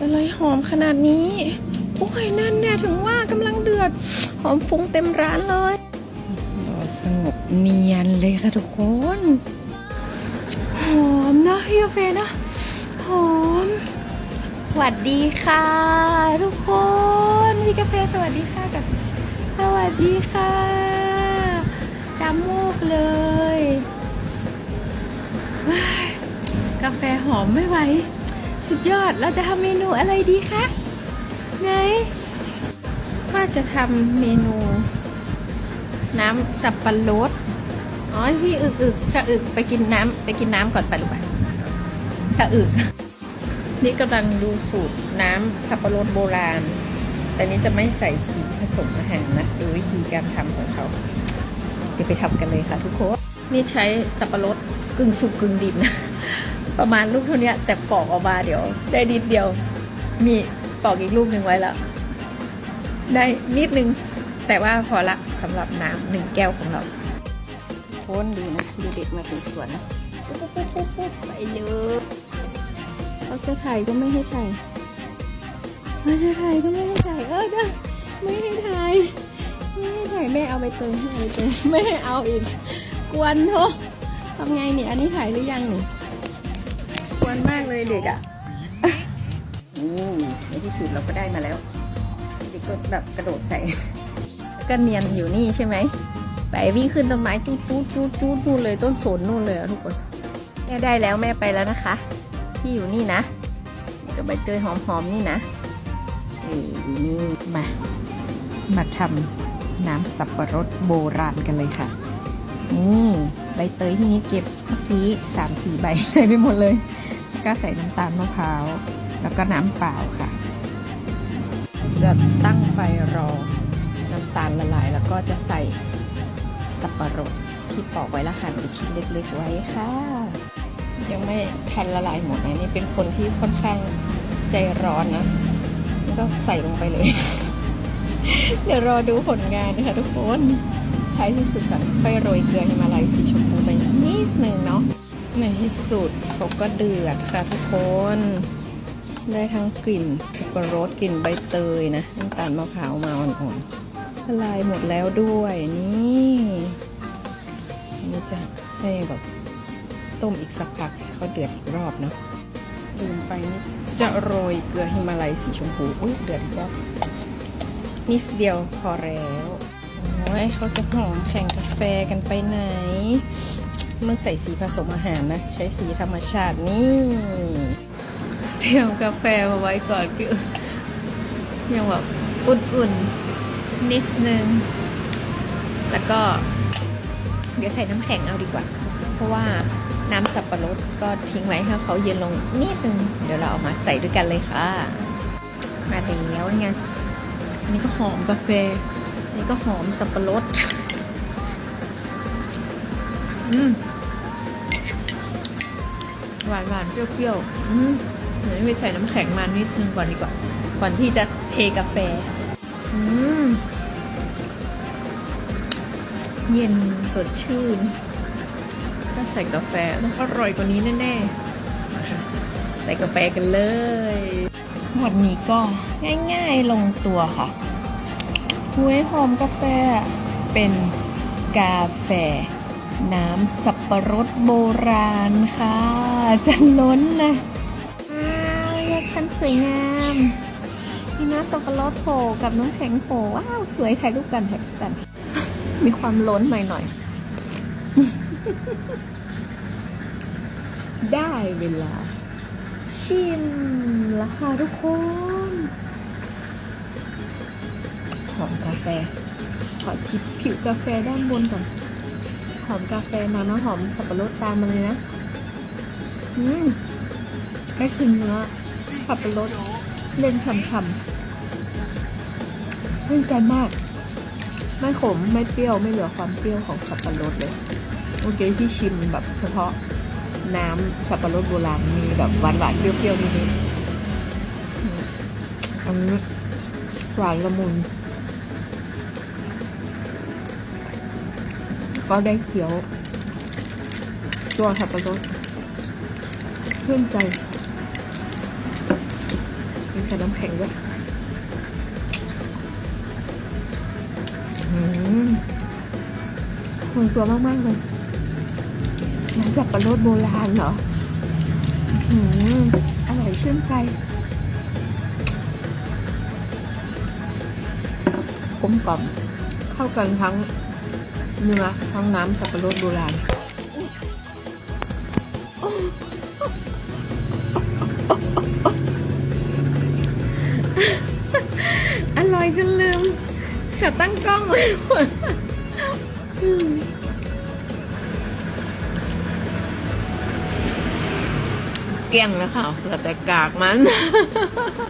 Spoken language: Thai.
อะไรหอมขนาดนี้ โอ้ยนั่นแน่ถึงว่ากำลังเดือด หอมฟุ้งเต็มร้านเลยรอสงบเนียนเลยค่ะทุกคน หอมนะพี่กาแฟนะ หอมสวัสดีค่ะ ทุกคนพี่กาแฟสวัสดีค่ะกับ สวัสดีค่ะจำมูกเลยว้ายกาแฟหอมไม่ไหว สุดยอด เราจะทำเมนูอะไรดีคะไหนว่าจะทำเมนู น้ำสับปะรด อ๋อพี่อึกอึกสะอึกไปกินน้ำไปกินน้ำก่อนไปลูกไปสะอึก นี่กำลังดูสูตรน้ำสับปะรดโบราณ แต่นี้จะไม่ใส่สีผสมอาหารนะ ดูวิธีการทำของเขา เดี๋ยวไปทำกันเลยค่ะทุกคน นี่ใช้สับปะรดกึ่งสุกกึ่งดิบนะ ประมาณลูกเท่านี้แต่ปอกออกมาเดี๋ยว ได้นิดเดียว มีปอกอีกลูกหนึ่งไว้แล้ว ได้นิดนึง แต่ว่าพอละสำหรับน้ำหนึ่งแก้วของเราโค้นดูนะดูเด็กมาถึงสวนนะปุ๊บปุ๊บปุ๊บปุ๊บปุ๊บไปเลยเขาจะถ่ายก็ไม่ให้ถ่ายเขาจะถ่ายก็ไม่ให้ถ่ายเออได้ไม่ให้ถ่ายไม่ให้ถ่ายแม่เอาไปเติมให้เอาไปเติมไม่ให้เอาอีก กวนโททำไงเนี่ยอันนี้ถ่ายหรือยังเนี่ยก วนมากเลยเด็กอะนี่ในที่สุดเราก็ได้มาแล้วเด็กก็แบบกระโดดใส่ก็เนียนอยู่นี่ใช่ไหมไปวิ่งขึ้นต้นไม้จูดจูดจูดจูดนู่นเลยต้นสนนู่นเลยอะทุกคนแม่ได้แล้วแม่ไปแล้วนะคะ ที่อยู่นี่นะนี่ก็ใบเตยหอมๆนี่นะนี่อยู่นี่มามาทำน้ำสับปะรดโบราณกันเลยค่ะ นี่ใบเตยที่นี้เก็บเมื่อกี้สามสี่ใบใส่ไปหมดเลยแล้ว ก็ใส่น้ำตาลมะพร้าว แล้วก็น้ำเปล่าค่ะจะตั้งไฟรอ น้ำตาลละลาย แล้วก็จะใส่สับปะรดที่ปอกไว้แล้วหั่นเป็นชิ้นเล็ก ๆ ไว้ค่ะ ยังไม่ทันละลายหมดนะนี่เป็นคนที่ค่อนข้างใจร้อนนะแล้วก็ใส่ลงไปเลย เดี๋ยวรอดูผลงานนะคะทุกคนท้ายที่สุดแบบค่อยโรยเกลือฮิมาลัยสีชมพูไปนิดนึงเนาะ ในที่สุดเขาก็เดือดค่ะทุกคน ได้ทั้งกลิ่นสับปะรดกลิ่นใบเตยนะน้ำตาลมะพร้าวมาอ่อนๆละลายหมดแล้วด้วยนี่นนี้จะให้แบบต้มอีกสักพักเขาเดือดอีกรอบเนาะลืมไปนี่จะโรยเกลือฮิมาลัยสีชมพูอุ้ยเดือดอีกรอบนิดเดียวพอแล้วโอ้ยเขาจะหอมแข่งกาแฟกันไปไหน มันใส่สีผสมอาหารนะ ใช้สีธรรมชาตินี่ เตรียมกาแฟมาไว้ก่อนคือยังแบบอุ่นๆ นิดนึง แล้วก็ เดี๋ยวใส่น้ำแข็งเอาดีกว่า เพราะว่าน้ำสับปะรดก็ทิ้งไว้ให้เขาเย็นลงนิดนึง เดี๋ยวเราเอามาใส่ด้วยกันเลยค่ะ มาแล้วไงอันนี้ก็หอมกาแฟอันนี้ก็หอมสับปะรด อืม หวานหวานๆเปรี้ยวๆอืมเดี๋ยวไปใส่น้ำแข็งมานิดนึงก่อนดีกว่า ก่อนที่จะเทกาแฟ เย็นสดชื่น ถ้าใส่กาแฟต้องอร่อยกว่านี้แน่ๆ ใส่กาแฟกันเลยวันนี้ก็ง่ายๆลงตัวค่ะหุยหอมกาแฟเป็นกาแฟ น้ำสับปะรดโบราณค่ะ จะล้นนะอ้าวแยกชั้นสวยงามมีน้ำสับปะรดโผล่กับน้ำแข็งโผล่ว้าว สวยถ่ายรูปกันถ่ายรูปกัน มีความล้นหน่อยหน่อยได้เวลา ชิมละค่ะทุกคนหอมกาแฟ ขอจิบผิวกาแฟด้านบนก่อน หอมกาแฟมานะหอมสับปะรดตามมาเลยนะ อืมไม่คืนเนื้อสับปะรดเล่นช่ำๆชื่นใจมาก ไม่ขมไม่เปรี้ยวไม่เหลือความเปรี้ยวของสับปะรดเลยเมื่อกี้ที่ชิมแบบเฉพาะน้ำสับปะรดโบราณมีแบบหวานๆเปรี้ยวๆนิดๆอันนี้หวานละมุน ก็ได้เคี้ยว ตัวสับปะรดชื่นใจมีแข็งด้วยอืมลงตัวมากๆเลยน้ำจับปลาโรดโบราณเหรออืมอร่อยชื่นใจกลมกล่อมเข้ากันทั้ง เนื้อทั้งน้ำสับปะรดโบราณอร่อยจนลืมจะตั้งกล้องเลยอืมเกลี้ยงแล้วค่ะเหลือแต่กากมัน